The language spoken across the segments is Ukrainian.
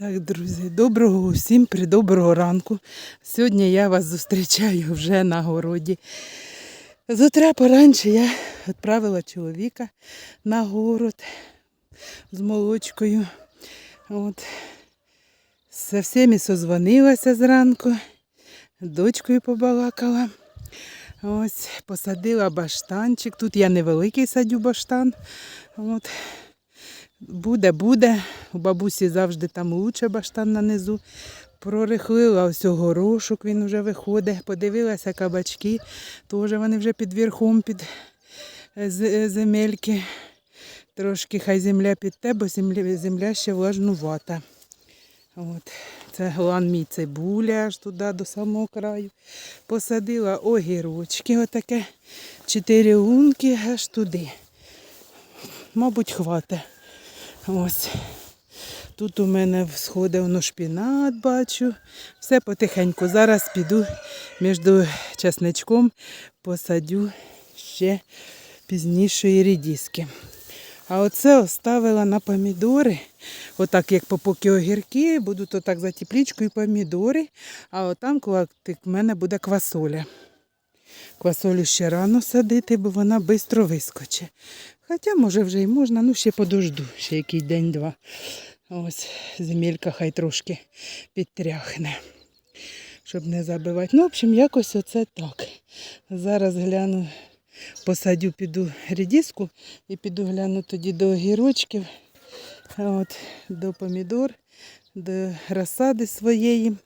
Так, друзі, доброго усім придоброго ранку. Сьогодні я вас зустрічаю вже на городі. З утра поранше я відправила чоловіка на город з молочкою. От. Со всіми созвонилася зранку, дочкою побалакала. Ось, посадила баштанчик. Тут я невеликий садю баштан. От. Буде, буде. У бабусі завжди там лучше баштан на низу. Прорихлила ось горошок, він вже виходить. Подивилася кабачки, теж вони вже під верхом, під е, е, земельки. Трошки хай земля під те, бо земля, земля ще влажнувата. От. Це глан мій цибуля аж туди до самого краю. Посадила огірочки, отаке. Чотири лунки аж туди. Мабуть, хватить. Ось. Тут у мене сходить воно шпінат, бачу. Все потихеньку. Зараз піду між часничком, посадю ще пізнішої рідіски. А оце оставила на помідори. Отак, як по поки огірки, будуть отак за теплічкою помідори, а отам в мене буде квасоля. Квасолю ще рано садити, бо вона швидко вискоче. Хоча, може, вже й можна, ну ще подожду, ще який день-два. Ось земелька хай трошки підтряхне, щоб не забивати. Ну, в общем, якось оце так. Зараз гляну, посадю, піду рідіску і піду гляну тоді до огірочків, от, до помідор, до розсади своєї.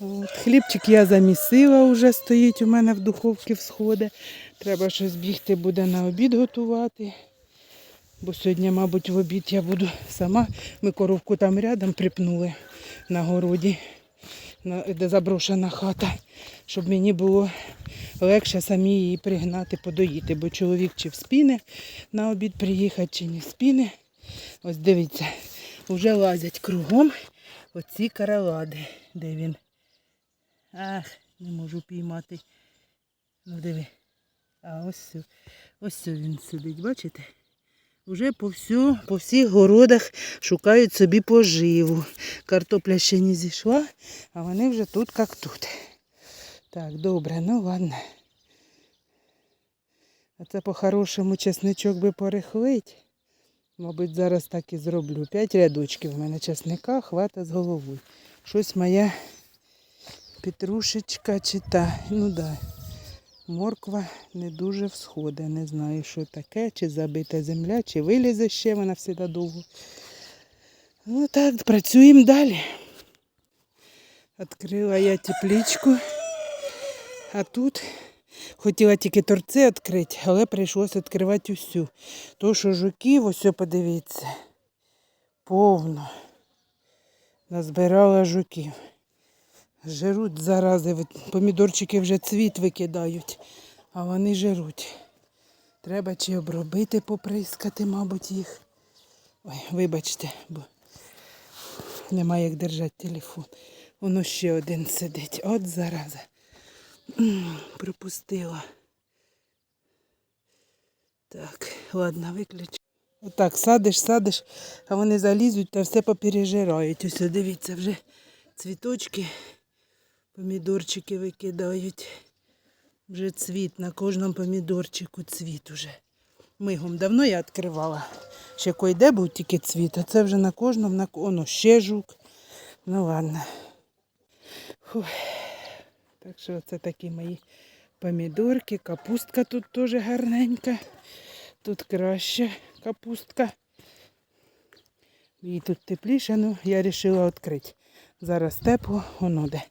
От, хлібчик я замісила, вже стоїть у мене в духовці всходи. Треба щось бігти буде на обід готувати. Бо сьогодні, мабуть, в обід я буду сама. Ми коровку там рядом припнули на городі, де заброшена хата, щоб мені було легше самі її пригнати, подоїти. Бо чоловік чи вспіне на обід приїхати, чи не вспіне. Ось дивіться, вже лазять кругом оці каралади. Де він? Ах, не можу піймати. Ну диви. А ось, ось він сидить, бачите? Уже по, всю, по всіх городах шукають собі поживу. Картопля ще не зійшла, а вони вже тут як тут. Так, добре, ну ладно. А це по-хорошому чесничок би порихлить. Мабуть, зараз так і зроблю. П'ять рядочків в мене чесника, хвата з головою. Щось моя петрушечка чи та. Ну да. Морква не дуже всходить. Не знаю, що таке, чи забита земля, чи вилізе ще вона всіда довго. Ну так, працюємо далі. Відкрила я тепличку. А тут хотіла тільки торці відкрити, але прийшлося відкривати усю. То, що жуків, ось подивіться, повно. Назбирала жуків. Жируть зарази, помідорчики вже цвіт викидають, а вони жируть. Треба чи обробити, поприскати, мабуть, їх. Ой, вибачте, бо немає як держати телефон. Воно ще один сидить. От зараза. Пропустила. Так, ладно, виключу. Отак, садиш, садиш, а вони залізуть та все попережирають. Ось дивіться, вже цвіточки, помідорчики викидають. Вже цвіт, на кожному помідорчику цвіт уже. Мигом давно я відкривала. Ще койде був тільки цвіт, а це вже на кожному, на Оно ще жук. Ну ладно. Фух. Так що це такі мої помідорки. Капустка тут теж гарненька. Тут краща капустка. І тут тепліше, ну я вирішила відкрити. Зараз тепло, воно де.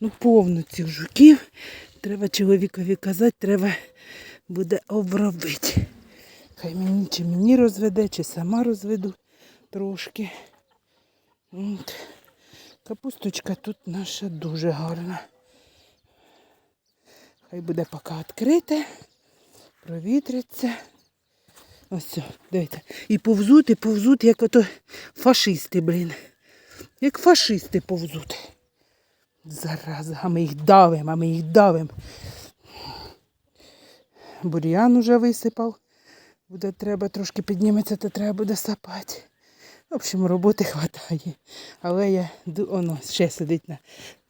Ну, повно цих жуків. Треба чоловікові казати, треба буде обробити. Хай мені чи мені розведе, чи сама розведу трошки. От. Капусточка тут наша дуже гарна. Хай буде поки відкрите, провітриться. Ось, все, дивіться. І повзуть, і повзуть, як ото фашисти, блін. Як фашисти повзуть. Зараза, а ми їх давимо, а ми їх давимо. Бур'ян уже висипав. Буде треба трошки підніметься, то треба буде сапати. В общем, роботи хватає. Але я воно ще сидить на,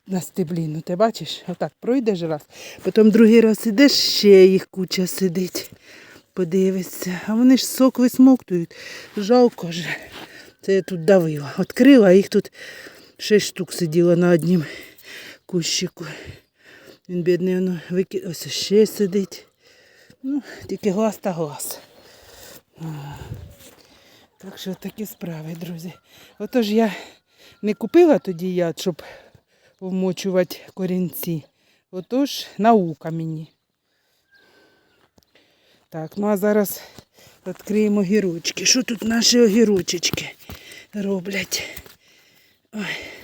на стеблі. Ну ти бачиш, отак пройдеш раз. Потім другий раз ідеш, ще їх куча сидить. Подивишся. А вони ж сок висмоктують. Жалко ж. Це я тут давила. Відкрила, а їх тут шість штук сиділо на однім кущику. Він бідний, воно вики... ось ще сидить. Ну, тільки глаз та глаз. Так що такі справи, друзі. Отож я не купила тоді яд, щоб вмочувати корінці. Отож, наука мені. Так, ну а зараз відкриємо огірочки. Що тут наші огірочечки роблять? Ой.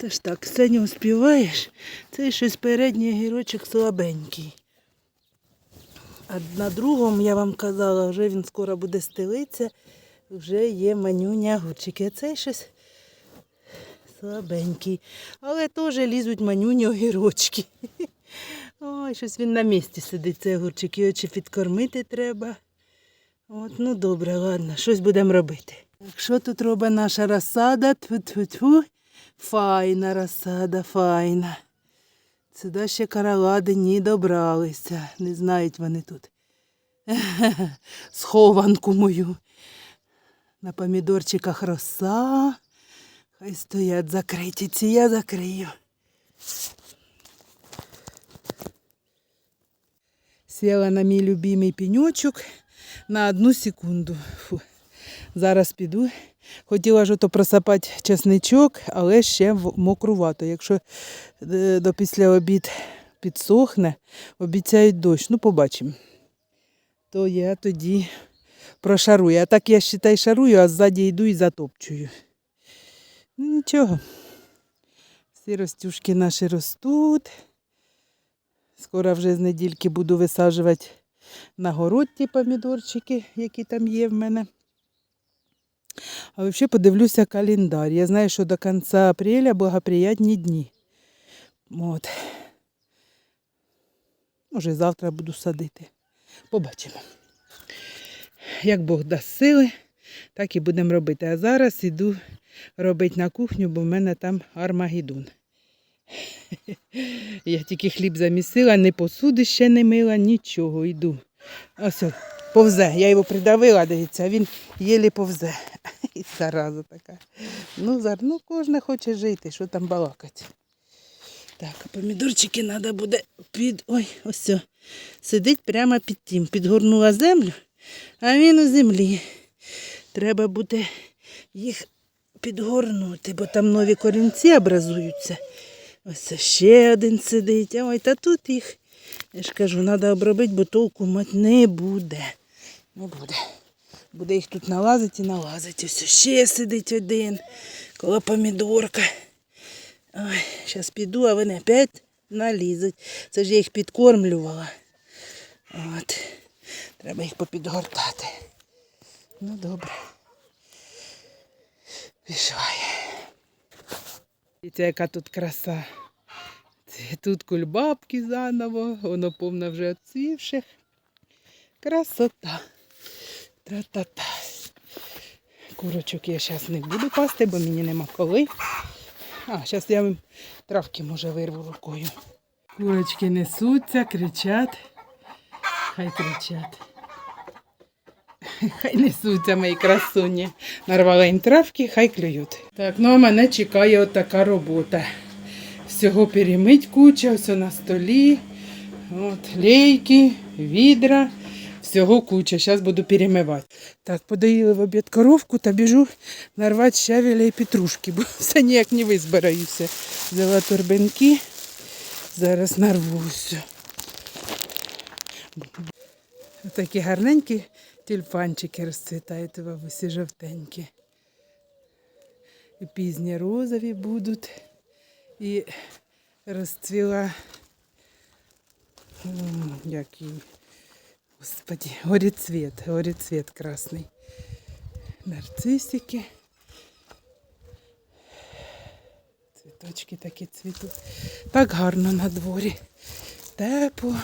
Та ж так, все не успіваєш. Цей щось передній огірочок слабенький. А на другому, я вам казала, вже він скоро буде стелитися, вже є манюня огурчики. А цей щось слабенький. Але теж лізуть манюні огірочки. Ой, щось він на місці сидить, цей огурчик. Його чи підкормити треба. От, ну добре, ладно, щось будемо робити. Так, що тут робить наша розсада? Тьфу-тьфу-тьфу. Файна розсада, файна. Сюди ще каралади не добралися. Не знають вони тут. Схованку мою. На помідорчиках роса. Хай стоять закриті. Ці я закрию. Сіла на мій любимий пеньочок на одну секунду. Фу. Зараз піду. Хотіла ж ото просапати чесничок, але ще в- мокрувато. Якщо е, до після обід підсохне, обіцяють дощ. Ну, побачимо. То я тоді прошарую. А так я считай шарую, а ззаді йду і затопчую. Ну нічого. Всі ростюшки наші ростуть. Скоро вже з недільки буду висаджувати на город ті помідорчики, які там є в мене. А взагалі подивлюся календар. Я знаю, що до кінця апреля благоприятні дні. От. Може, завтра буду садити. Побачимо. Як Бог дасть сили, так і будемо робити. А зараз іду робити на кухню, бо в мене там армагеддон. Я тільки хліб замісила, ні посуди ще не мила, нічого, йду. Ось, повзе. Я його придавила, дивіться, він єлі повзе. І зараза така. Ну, зар, ну кожен хоче жити, що там балакати. Так, помідорчики треба буде під. Ой, ось. Сидить прямо під тим. Підгорнула землю, а він у землі. Треба буде їх підгорнути, бо там нові корінці образуються. Ось ще один сидить. Ой, та тут їх, я ж кажу, треба обробити, бо толку мать не буде. Не буде. Буде їх тут налазити і налазити. Ось ще сидить один. Коло помідорка. Ой, зараз піду, а вони опять налізуть. Це ж я їх підкормлювала. От. Треба їх попідгортати. Ну добре. Пішла я. Дивіться, яка тут краса. Тут кульбабки заново, воно повно вже відцвівших. Красота. Тра-та-та. Курочок я зараз не буду пасти, бо мені нема коли. А, зараз я їм травки, може, вирву рукою. Курочки несуться, кричать. Хай кричать. Хай несуться мої красуні. Нарвала їм травки, хай клюють. Так, ну а мене чекає от така робота. Всього перемить куча, все на столі. От, лейки, відра, всього куча. Зараз буду перемивати. Так, подоїли в обід коровку та біжу нарвати щавеля і петрушки, бо все ніяк не визбираюся. Взяла торбинки, зараз нарву все. Такі гарненькі тюльпанчики розцвітають у бабусі жовтенькі. І пізні розові будуть. І розцвіла, як її, господи, горіцвіт, горіцвіт красний. Нарцисики. Цвіточки такі цвітуть. Так гарно на дворі. Тепло.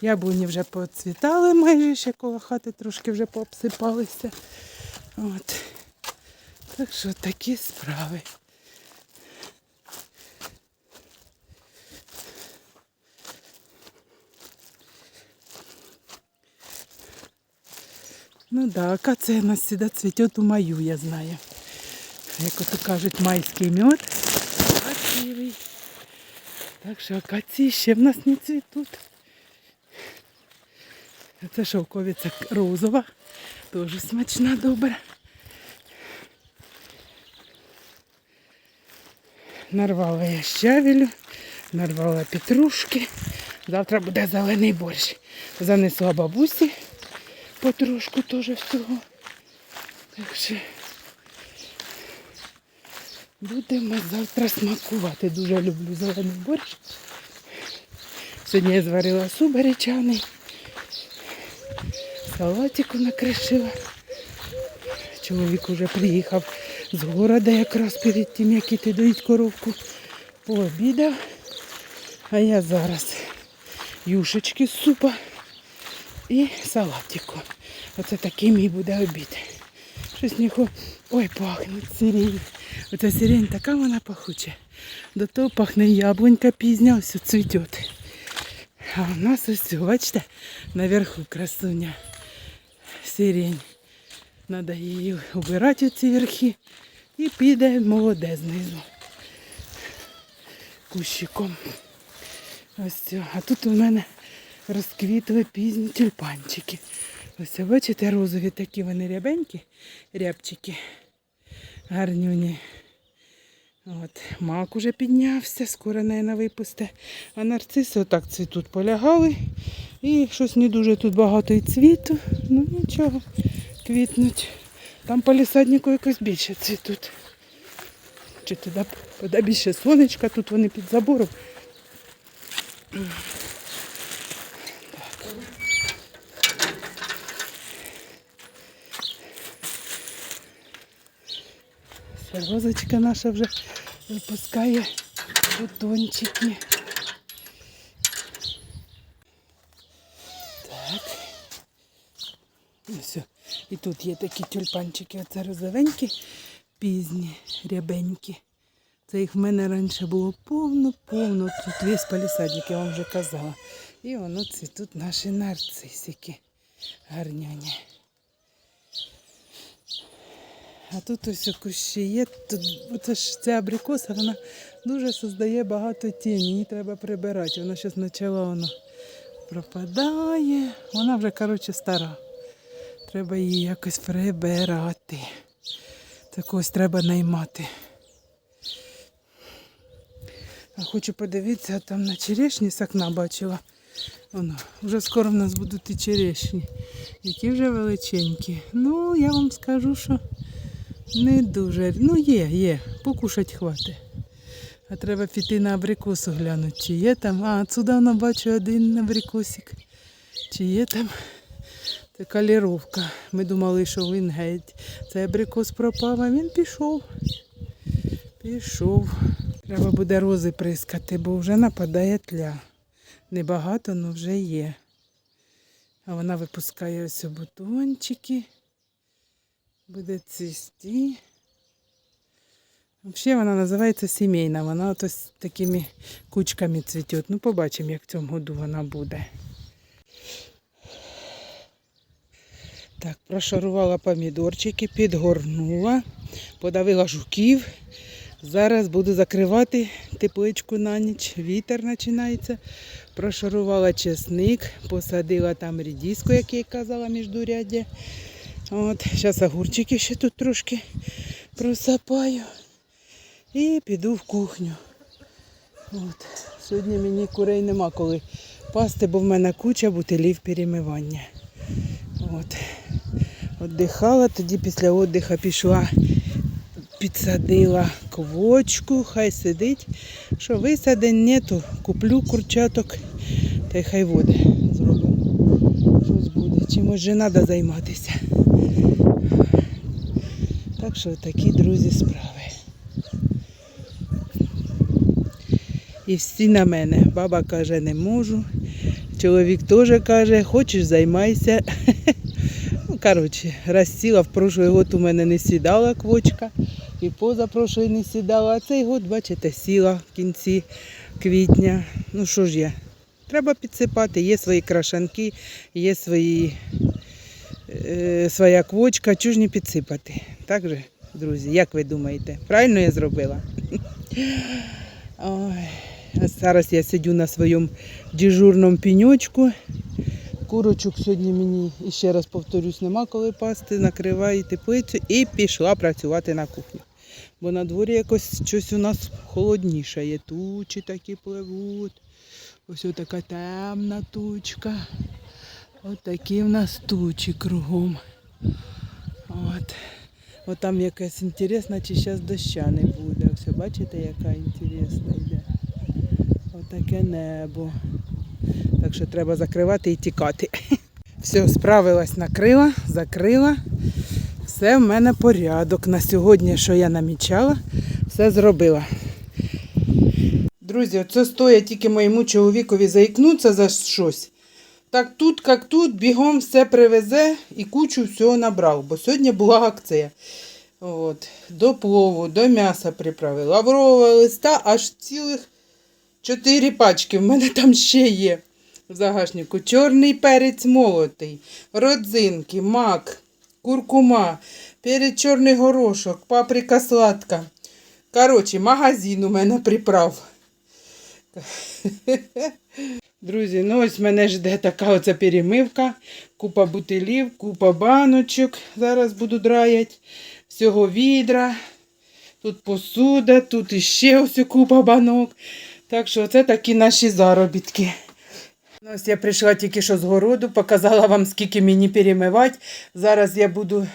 Яблуні вже поцвітали майже, ще коло хати трошки вже пообсипалися. От. Так що такі справи. Ну да, акація у нас всегда цвітет у маю, я знаю. Як ото кажуть, майський мед. Красивий. Так що акації ще в нас не цвітуть. Це шовковиця розова. Теж смачна, добра. Нарвала я щавелю, нарвала петрушки. Завтра буде зелений борщ. Занесла бабусі потрошку теж всього. Так що будемо завтра смакувати. Дуже люблю зелений борщ. Сьогодні я зварила суп гречаний, салатику накришила. Чоловік уже приїхав з города якраз перед тим, як іти доїть коровку. Пообідав. А я зараз юшечки з супа і салатику. Оце такий мій буде обід. Щось ніхо. Ой, пахне сирень. Оця сирень така вона пахуча. До того пахне яблунька пізня, ось цвіте. А у нас ось, бачите, наверху красуня. Сирень. Треба її убирати ці верхи. І піде молоде знизу. Кущиком. Ось це. А тут у мене розквітли пізні тюльпанчики. Ось бачите, розові такі вони рябенькі, рябчики. Гарнюні. От, мак уже піднявся, скоро, наверное, випусте. А нарциси отак цвітуть полягали. І щось не дуже тут багато і цвіту. Ну нічого, квітнуть. Там по лісаднику якось більше цвітуть. Чи туди більше сонечка, тут вони під забором. Розочка наша вже випускає бутончики. Так. І все. І тут є такі тюльпанчики, оце розовенькі, пізні, рябенькі. Це їх в мене раніше було повно-повно. Тут весь палісадник, я вам вже казала. І воно цвітуть наші нарцисики. Гарняні. А тут ось кущі є. Тут ж ця абрикоса, вона дуже создає багато тіні. Її треба прибирати. Вона ще спочатку воно пропадає. Вона вже, коротше, стара. Треба її якось прибирати. Так ось треба наймати. А хочу подивитися, там на черешні з окна бачила. Воно, вже скоро в нас будуть і черешні, які вже величенькі. Ну, я вам скажу, що не дуже. Ну, є, є, покушать хватить. А треба піти на абрикосу глянути, чи є там. А, отсюди воно бачу один абрикосик. Чи є там це каліровка. Ми думали, що він геть. Цей абрикос пропав, а він пішов. Пішов. Треба буде рози прискати, бо вже нападає тля. Небагато, але вже є. А вона випускає ось бутончики. Буде цвісти. Взагалі вона називається сімейна. Вона от ось такими кучками цвіте. Ну, побачимо, як в цьому году вона буде. Так, прошарувала помідорчики, підгорнула, подавила жуків. Зараз буду закривати тепличку на ніч. Вітер починається. Прошарувала чесник, посадила там рідіску, як я казала, міждуряддя. От, зараз огурчики ще тут трошки просапаю. І піду в кухню. От. Сьогодні мені курей нема коли пасти, бо в мене куча бутилів перемивання. От. Отдихала, тоді після віддиху пішла, підсадила квочку, хай сидить. Що висадень нету, куплю курчаток, та й хай води зробимо. Щось буде. Чимось же треба займатися. Так що такі, друзі, справи. І всі на мене. Баба каже, не можу. Чоловік теж каже, хочеш займайся. Ну, коротше, розсіла. В прошлий год у мене не сідала квочка, і позапрошлий не сідала, а цей год, бачите, сіла в кінці квітня. Ну що ж я? Треба підсипати, є свої крашанки, є свої, е, своя квочка, чого не підсипати. Так же, друзі, як ви думаєте? Правильно я зробила? Ой, зараз я сидю на своєму дежурному піньочку. Курочок сьогодні мені, і ще раз повторюсь, нема коли пасти, накриваю теплицю і пішла працювати на кухню. Бо на дворі якось щось у нас холодніше є. Тучі такі пливуть. Ось така темна тучка. Ось такі в нас тучі кругом. От. От там якась інтересна, чи зараз доща не буде. Все, бачите, яка інтересна йде. Отаке небо. Так що треба закривати і тікати. Все, справилась, накрила, закрила. Все в мене порядок. На сьогодні, що я намічала, все зробила. Друзі, оце стоїть тільки моєму чоловікові заікнутися за щось. Так тут, як тут, бігом все привезе і кучу всього набрав, бо сьогодні була акція. От, до плову, до м'яса приправи. Лаврового листа аж цілих чотири пачки. В мене там ще є в загашнику. Чорний перець молотий, родзинки, мак, куркума, перець чорний горошок, паприка сладка. Коротше, магазин у мене приправ. Друзі, ну ось мене жде така оця перемивка. Купа бутилів, купа баночок. Зараз буду драяти. Всього відра. Тут посуда, тут іще ось купа банок. Так що це такі наші заробітки. Ну, Ось я прийшла тільки що з городу, показала вам, скільки мені перемивати. Зараз я буду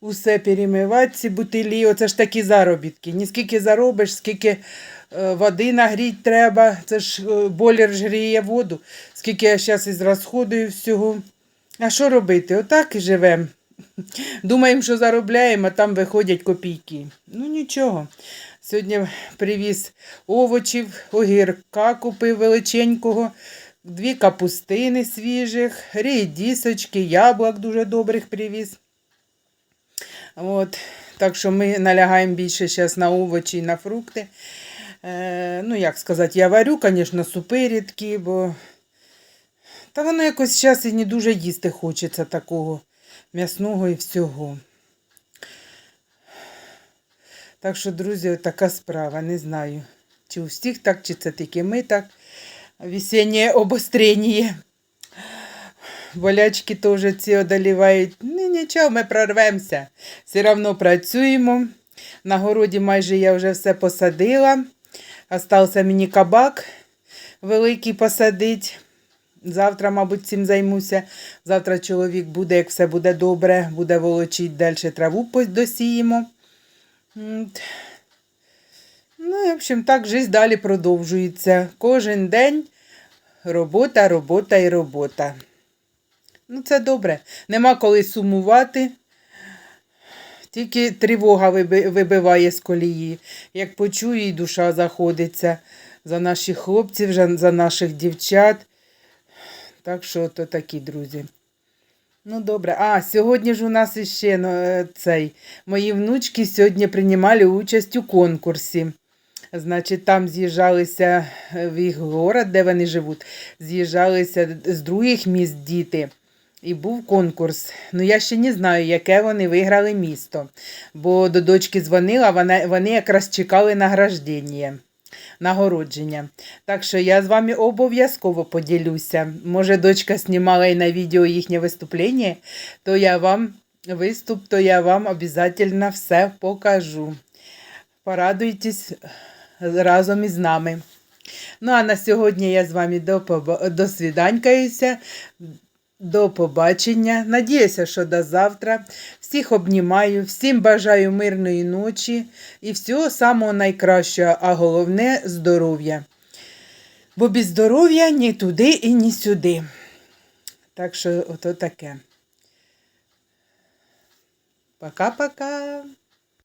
усе перемивати, ці бутилі. Оце ж такі заробітки. Ні скільки заробиш, скільки води нагріти треба. Це ж е, бойлер ж гріє воду. Скільки я зараз із розходую всього. А що робити? Отак і живемо. Думаємо, що заробляємо, а там виходять копійки. Ну нічого. Сьогодні привіз овочів, огірка купив величенького, дві капустини свіжих, рідісочки, яблук дуже добрих привіз. От. Так що ми налягаємо більше зараз на овочі і на фрукти. Е, ну, як сказати, я варю, звісно, супи рідкі, бо та воно якось зараз і не дуже їсти хочеться такого м'ясного і всього. Так що, друзі, така справа. Не знаю, чи у всіх так, чи це тільки ми так. Весеннє обострення. Болячки теж ці одолівають. Ну нічого, ми прорвемося. Все одно працюємо. На городі майже я вже все посадила. Остався мені кабак великий посадити. Завтра, мабуть, цим займуся. Завтра чоловік буде, як все буде добре, буде волочити далі траву досіємо. Ну, і, в общем, так життя далі продовжується. Кожен день робота, робота і робота. Ну, це добре. Нема коли сумувати. Тільки тривога вибиває з колії. Як почую, і душа заходиться за наших хлопців, за- наших дівчат. Так що то такі, друзі. Ну, добре. А, сьогодні ж у нас іще ну, цей. Мої внучки сьогодні приймали участь у конкурсі. Значить, там з'їжджалися е, в їх город, де вони живуть, з'їжджалися з других міст діти. І був конкурс. Ну, я ще не знаю, яке вони виграли місто. Бо до дочки дзвонила, вона, вони якраз чекали награждення, нагородження. Так що я з вами обов'язково поділюся. Може, дочка знімала і на відео їхнє виступлення, то я вам виступ, то я вам обов'язково все покажу. Порадуйтесь разом із нами. Ну, а на сьогодні я з вами до, поба- до свіданькаюся. До побачення. Надіюся, що до завтра. Всіх обнімаю, всім бажаю мирної ночі і всього самого найкращого, а головне здоров'я. Бо без здоров'я ні туди і ні сюди. Так що ото таке. Пока-пока.